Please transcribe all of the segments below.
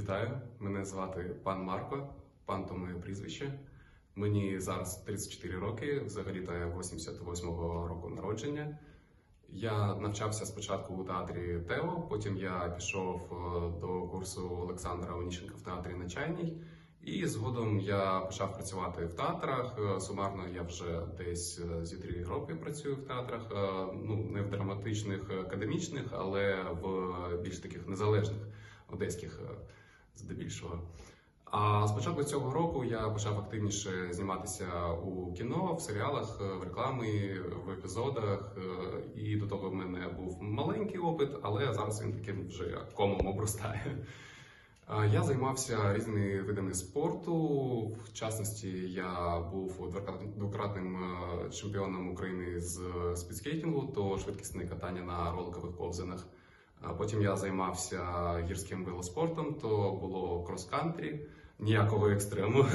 Вітаю, мене звати пан Марко, пан то моє прізвище. Мені зараз 34 роки, взагалі-то я 88-го року народження. Я навчався спочатку у театрі Тео, потім я пішов е, до курсу Олександра Оніщенка в театрі на Чайній. І згодом я почав працювати в театрах. Е, Сумарно я вже десь е, зі три роки працюю в театрах. Ну не в драматичних, академічних, але в більш таких незалежних одеських здебільшого. А з початку цього року я почав активніше зніматися у кіно, в серіалах, е, в рекламі, в епізодах. е, І до того в мене був маленький опит, але зараз він таким вже комом обростає. Я займався різними видами спорту. В частності, я був двократним- е, чемпіоном України з спідскейтингу, то швидкісне катання на роликових ковзанах. Потім я займався гірським велоспортом, то було крос-кантрі, ніякого екстрему.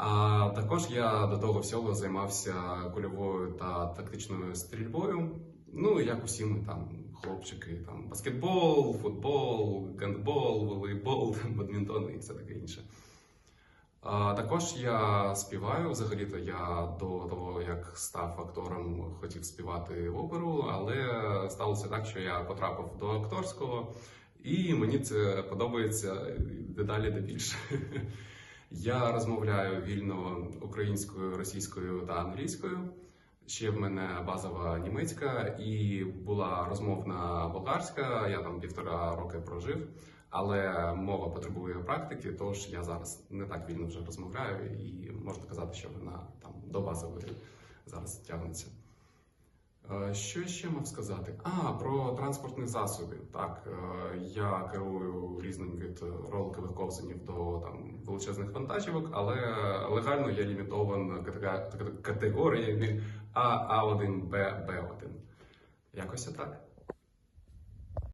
А також я до того всього займався кульовою та тактичною стрільбою. Ну, як усі ми там, хлопчики, там баскетбол, футбол, гандбол, волейбол, бадмінтон і все таке інше. Також я співаю. Взагалі-то я до того, як став актором, хотів співати в оперу, але сталося так, що я потрапив до акторського, і мені це подобається дедалі де більше. Я розмовляю вільно українською, російською та англійською. Ще в мене базова німецька і була розмовна болгарська. Я там півтора роки прожив, але мова потребує практики, тож я зараз не так вільно вже розмовляю, і можна казати, що вона там до базової зараз тягнеться. Е, Що ще мав сказати? А, про транспортні засоби. Так, е, я керую різним від роликових ковзанів до там величезних вантажівок, але легально я лімітован категоріями А, А1, Б, Б1. Якось так.